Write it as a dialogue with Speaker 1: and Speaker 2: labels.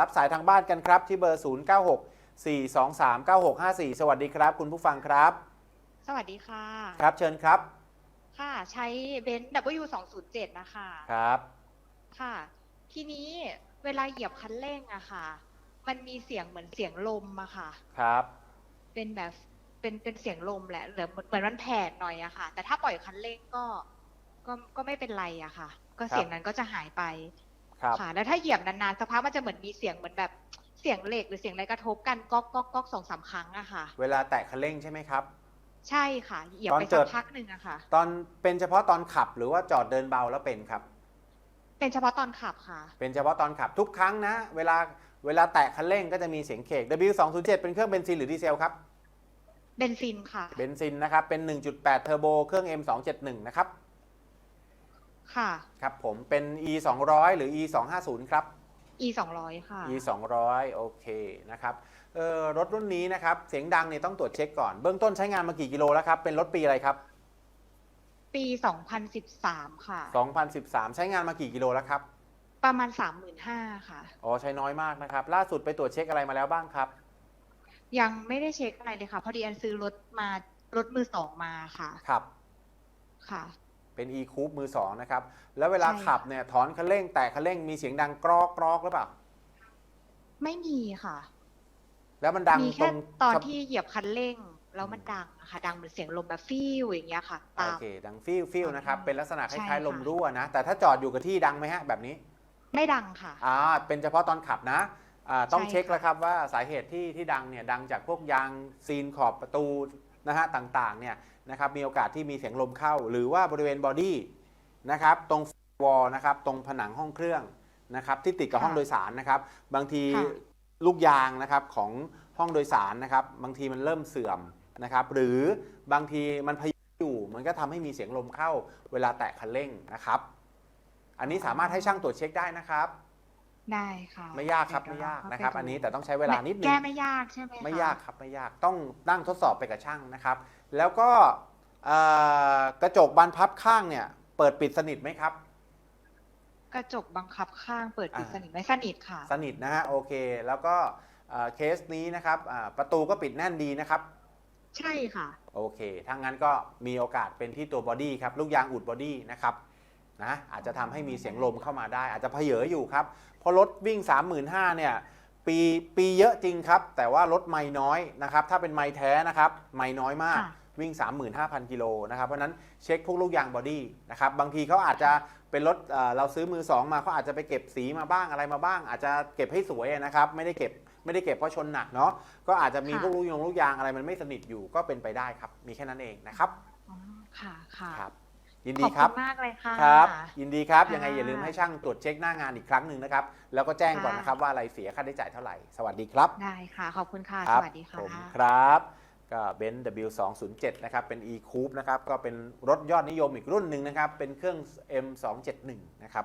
Speaker 1: รับสายทางบ้านกันครับ ที่เบอร์ 096 423 9654 สวัสดีครับ คุณผู้ฟังครับ
Speaker 2: สวัสดีค่ะ
Speaker 1: ครับเชิญครับ
Speaker 2: ค่ะ ใช้เบนซ์ W207 นะคะ
Speaker 1: ครับ
Speaker 2: ค่ะ ทีนี้เวลาเหยียบคันเร่งอะค่ะ มันมีเสียงเหมือนเสียงลมอะค่ะ
Speaker 1: ครับ
Speaker 2: เป็นแบบเป็นเป็นเสียงลมแหละเหมือนเหมือนมันแผดหน่อยอะค่ะ แต่ถ้าปล่อยคันเร่งก็ก็ก็ไม่เป็นไรอะค่ะ ก็เสียงนั้นก็จะหายไป
Speaker 1: ครับ
Speaker 2: ค่ะแล้วถ้าเหยียบนานๆสักพักมันจะเหมือนมีเสียงเหมือนแบบเสียงเหล็กหรือเสียงอะไรกระทบกันก๊อกก๊อกก๊อกสองสามครั้งอะค่ะ
Speaker 1: เวลาแตะคันเร่งใช่ไหมครับ
Speaker 2: ใช่ค่ะ เหยียบ
Speaker 1: ตอน
Speaker 2: ไป
Speaker 1: เกิ
Speaker 2: สั
Speaker 1: ด
Speaker 2: กพักหนึ่งอะค่ะ
Speaker 1: ตอนเป็นเฉพาะตอนขับหรือว่าจอดเดินเบาแล้วเป็นครับ
Speaker 2: เป็นเฉพาะตอนขับค่ะ
Speaker 1: เป็นเฉพาะตอนขับทุกครั้งนะ เวลาเวลาแตะคันเร่งก็จะมีเสียงเคก W207 เป็นเครื่องเบนซินหรือดีเซลครับ
Speaker 2: เบนซินค่ะ
Speaker 1: เบนซินนะครับ เป็น 1.8 เทอร์โบ เครื่อง M271 นะครับ
Speaker 2: ค่ะ
Speaker 1: ครับผมเป็น E 200หรือ E 250ครับ
Speaker 2: e สองร้อยค่ะ
Speaker 1: E 200โอเคนะครับเออรถรุ่นนี้นะครับเสียงดังเนี่ยต้องตรวจเช็คก่อนเบื้องต้นใช้งานมากี่กิโลแล้วครับเป็นรถปีอะไรครับ
Speaker 2: ปีสองพันสิบสามค่ะ
Speaker 1: 2013 ใช้งานมากี่กิโลแล้วครับ
Speaker 2: ประมาณสามหมื่นห้าค่ะ
Speaker 1: อ๋อใช้น้อยมากนะครับ ล่าสุดไปตรวจเช็คอะไรมาแล้วบ้างครับ
Speaker 2: ยังไม่ได้เช็คอะไรเลยค่ะ พอดีอันซื้อรถมารถมือสองมาค่ะ
Speaker 1: ครับ
Speaker 2: ค่ะ
Speaker 1: เป็น e coupe มือสองนะครับ แล้วเวลา
Speaker 2: ใช่ค่ะ
Speaker 1: ขับเนี่ยถอนคันเร่งแตะคันเร่งมีเสียงดังกรอกกรอกหรือเปล่า
Speaker 2: ไม่มีค่ะ
Speaker 1: แล้วมันดัง
Speaker 2: มี
Speaker 1: ตร
Speaker 2: แค่
Speaker 1: ง
Speaker 2: ตอน
Speaker 1: ครับ
Speaker 2: ที่เหยียบคันเร่ง แล้วมันดังอะค่ะ ดังเหมือนเสียงลมแบบฟิวอย่างเงี้ยค่ะ
Speaker 1: โอ
Speaker 2: ตาม
Speaker 1: เค ดังฟิวฟิวนะครับ เป็นลักษณะค
Speaker 2: ใช่
Speaker 1: ล้ายๆ
Speaker 2: ค่ะ
Speaker 1: ลมรั่วนะ แต่ถ้าจอดอยู่กับที่ดังไหมฮะ แบบนี้
Speaker 2: ไม่ดังค่ะ
Speaker 1: อ่า เป็นเฉพาะตอนขับนะอ่าต้อง
Speaker 2: ใช่
Speaker 1: เช็ค
Speaker 2: ค่ะ
Speaker 1: แล้วครับว่าสาเหตุที่ที่ดังเนี่ย ดังจากพวกยางซีนขอบประตู นะฮะต่างๆเนี่ยนะครับมีโอกาสที่มีเสียงลมเข้า หรือว่าบริเวณบอดี้นะครับตรงวอลนะครับตรงผนังห้องเครื่องนะครับที่ติดกับห้องโดยสารนะครับ บางที
Speaker 2: ค่ะ
Speaker 1: ลูกยางนะครับของห้องโดยสารนะครับ บางทีมันเริ่มเสื่อมนะครับ หรือบางทีมันพยุงอยู่มันก็ทำให้มีเสียงลมเข้าเวลาแตะคันเร่งนะครับ อันนี้สามารถให้ช่างตรวจเช็คได้นะครับ
Speaker 2: ได้ค่ะ
Speaker 1: ไม่ยากครับ
Speaker 2: เดี๋
Speaker 1: ไม่
Speaker 2: วยา
Speaker 1: ก
Speaker 2: เร
Speaker 1: นะครับ
Speaker 2: เข้
Speaker 1: อันนี้
Speaker 2: ไป
Speaker 1: แต่ต้องใช้เวลานิดนึง
Speaker 2: แก้ไม่ยากใช่ไหมคะ
Speaker 1: ไม่ยากครับไม่ยากต้องนั่งทดสอบไปกับช่างนะครับ แล้วก็เอ่อกระจกบานพับข้างเนี่ย เปิดปิดสนิทไหมครับ
Speaker 2: กระจกบังคับข้างเปิดปิด
Speaker 1: อ่า
Speaker 2: สนิทไหมสนิทค่ะ
Speaker 1: สนิทนะฮะโอเค แล้วก็เอ่อเคสนี้นะครับอ่าประตูก็ปิดแน่นดีนะครับ
Speaker 2: ใช่ค่ะ
Speaker 1: โอเคถ้างั้นก็มีโอกาสเป็นที่ตัวบอดี้ครับลูกยางอุดบอดี้นะครับ นะอาจจะทำให้มีเสียงลมเข้ามาได้ อาจจะเพเยออยู่ครับเพราะรถวิ่ง 35,000เนี่ยปีปีเยอะจริงครับ แต่ว่ารถไม่น้อยนะครับ ถ้าเป็นไม่แท้นะครับ ไม่น้อยมาก
Speaker 2: ค่ะ
Speaker 1: วิ่ง 35,000 กิโลนะครับเพราะฉะนั้นเช็คพวกลูกยางบอดี้นะครับบางทีเขาอาจจะเป็นรถเอ่อเราซื้อมือสองมาเขาอาจจะไปเก็บสีมาบ้างอะไรมาบ้าง อาจจะเก็บให้สวยนะครับไม่ได้เก็บไม่ได้เก็บเพราะชนหนักเนาะก็อาจจะมี
Speaker 2: ค่ะ
Speaker 1: พวกลูกยางลูกยางอะไรมันไม่สนิทอยู่ก็เป็นไปได้ครับ มีแค่นั้นเองนะครับ
Speaker 2: อ๋อค่ะค่ะ
Speaker 1: ครับ ยิน
Speaker 2: ข
Speaker 1: ดี
Speaker 2: อบ
Speaker 1: ครั
Speaker 2: คุ
Speaker 1: บ
Speaker 2: ณมากเลยค่ะ
Speaker 1: ครับ ยินดีครับ
Speaker 2: ค่ะ
Speaker 1: ยังไงอย่าลืมให้ช่างตรวจเช็คหน้างานอีกครั้งหนึ่งนะครับ แล้วก็แจ้งก่อน
Speaker 2: ค่ะ
Speaker 1: นะครับว่าอะไรเสียค่าใช้จ่ายเท่าไหร่ สวัสดีครับ
Speaker 2: ได้ค่ะ ขอบคุณค่ะ
Speaker 1: ค
Speaker 2: ส
Speaker 1: รับ
Speaker 2: วัสดีค่ะ
Speaker 1: ผมครับก็เบนซ์ W207 นะครับ เป็น e coupe นะครับ ก็เป็นรถยอดนิยมอีกรุ่นหนึ่งนะครับ เป็นเครื่อง M271 นะครับ